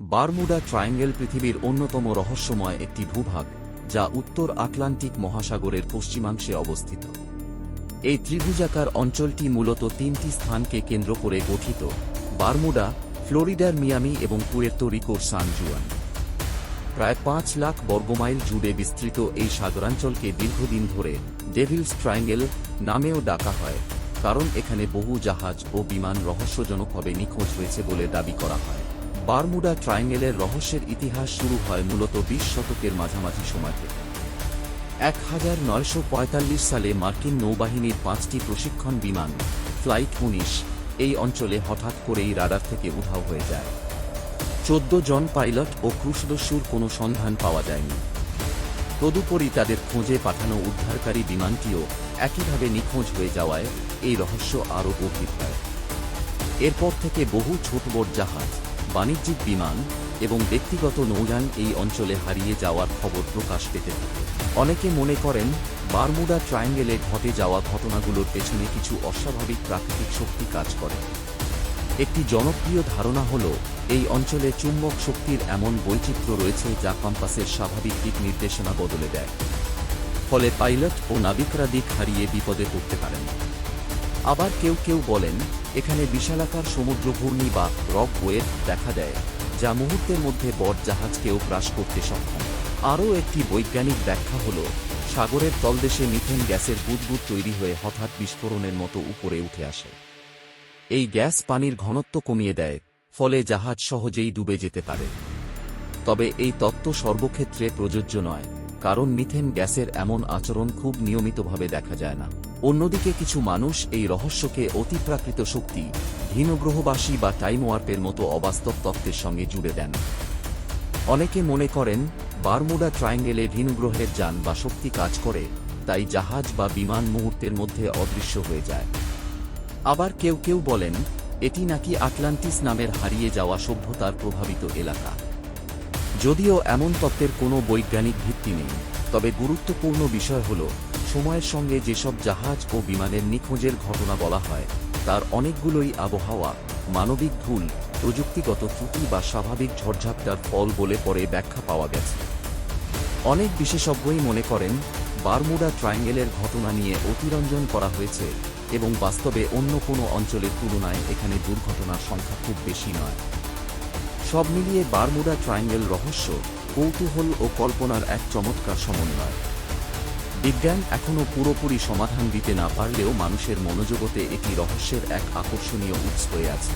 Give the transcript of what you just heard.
Bermuda triangle পৃথিবীর অন্যতম রহস্যময় একটি ভূভাগ, যা উত্তর আটলান্টিক মহাসাগরের পশ্চিমাংশে অবস্থিত। এই ত্রিভুজাকার অঞ্চলটি মূলত তিনটি স্থানকে কেন্দ্র করে গঠিত, বারমুডা, ফ্লোরিডার মিয়ামি এবং পুয়ের্তো রিকোর সান জুয়ান। প্রায় পাঁচ লাখ বর্গমাইল জুড়ে বিস্তৃত এই সাগরাঞ্চলকে দীর্ঘদিন ধরে ডেভিলস ট্রায়াঙ্গেল নামেও ডাকা হয়, কারণ এখানে বহু জাহাজ ও বিমান রহস্যজনকভাবে নিখোঁজ হয়েছে বলে দাবি করা হয়। বারমুডা ট্রায়াঙ্গেলের রহস্যের ইতিহাস শুরু হয় মূলত বিশ শতকের মাঝামাঝি সময় থেকে। এক হাজার নয়শো পঁয়তাল্লিশ সালে মার্কিন নৌবাহিনীর পাঁচটি প্রশিক্ষণ বিমান, ফ্লাইট উনিশ, এই অঞ্চলে হঠাৎ করেই রাডার থেকে উধাও হয়ে যায়। চোদ্দ জন পাইলট ও ক্রুশদস্যুর কোনো সন্ধান পাওয়া যায়নি। তদুপরি তাদের খোঁজে পাঠানো উদ্ধারকারী বিমানটিও একইভাবে নিখোঁজ হয়ে যাওয়ায় এই রহস্য আরও গভীর হয়। এরপর থেকে বহু ছোট বড় জাহাজ বাণিজ্যিক বিমান এবং ব্যক্তিগত নৌযান এই অঞ্চলে হারিয়ে যাওয়ার খবর প্রকাশ পেতে অনেকে মনে করেন, বারমুডা ট্রায়াঙ্গেলে ঘটে যাওয়া ঘটনাগুলোর পেছনে কিছু অস্বাভাবিক প্রাকৃতিক শক্তি কাজ করে। একটি জনপ্রিয় ধারণা হল, এই অঞ্চলে চুম্বক শক্তির এমন বৈচিত্র্য রয়েছে যা কম্পাসের স্বাভাবিক দিক নির্দেশনা বদলে দেয়। ফলে পাইলট ও নাবিকরা দিক হারিয়ে বিপদে পড়তে পারেন। আবার কেউ কেউ বলেন, এখানে বিশালাকার সমুদ্র ঘূর্ণি বা রক ওয়েভ দেখা দেয়, যা মুহূর্তের মধ্যে বড় জাহাজকেও গ্রাস করতে সক্ষম। আরও একটি বৈজ্ঞানিক ব্যাখ্যা হল, সাগরের তলদেশে মিথেন গ্যাসের বুদবুদ তৈরি হয়ে হঠাৎ বিস্ফোরণের মতো উপরে উঠে আসে। এই গ্যাস পানির ঘনত্ব কমিয়ে দেয়, ফলে জাহাজ সহজেই ডুবে যেতে পারে। তবে এই তত্ত্ব সর্বক্ষেত্রে প্রযোজ্য নয়, কারণ মিথেন গ্যাসের এমন আচরণ খুব নিয়মিতভাবে দেখা যায় না। অন্যদিকে কিছু মানুষ এই রহস্যকে অতিপ্রাকৃত শক্তি, হীনগ্রহবাসী বা টাইম ওয়ার্পের মতো অবাস্তব তত্ত্বের সঙ্গে জুড়ে দেন। অনেকে মনে করেন, বারমুডা ট্রায়াঙ্গেলে ভিনগ্রহের যান বা শক্তি কাজ করে, তাই জাহাজ বা বিমান মুহূর্তের মধ্যে অদৃশ্য হয়ে যায়। আবার কেউ কেউ বলেন, এটি নাকি আটলান্টিস নামের হারিয়ে যাওয়া সভ্যতার প্রভাবিত এলাকা। যদিও এমন তত্ত্বের কোনো বৈজ্ঞানিক ভিত্তি নেই, তবে গুরুত্বপূর্ণ বিষয় হল সময়ের সঙ্গে যেসব জাহাজ ও বিমানের নিখোঁজের ঘটনা বলা হয়, তার অনেকগুলোই আবহাওয়া, মানবিক ভুল প্রযুক্তিগত ত্রুটি বা স্বাভাবিক ঝড়ঝাপটার ফল বলে পরে ব্যাখ্যা পাওয়া গেছে। অনেক বিশেষজ্ঞই মনে করেন, বারমুডা ট্রায়াঙ্গেলের ঘটনা নিয়ে অতিরঞ্জন করা হয়েছে এবং বাস্তবে অন্য কোনো অঞ্চলের তুলনায় এখানে দুর্ঘটনার সংখ্যা খুব বেশি নয়। সব মিলিয়ে বারমুডা ট্রায়াঙ্গেল রহস্য, কৌতূহল ও কল্পনার এক চমৎকার সমন্বয়। বিজ্ঞান এখনও পুরোপুরি সমাধান দিতে না পারলেও মানুষের মনোজগতে এটি রহস্যের এক আকর্ষণীয় উৎস হয়ে আছে।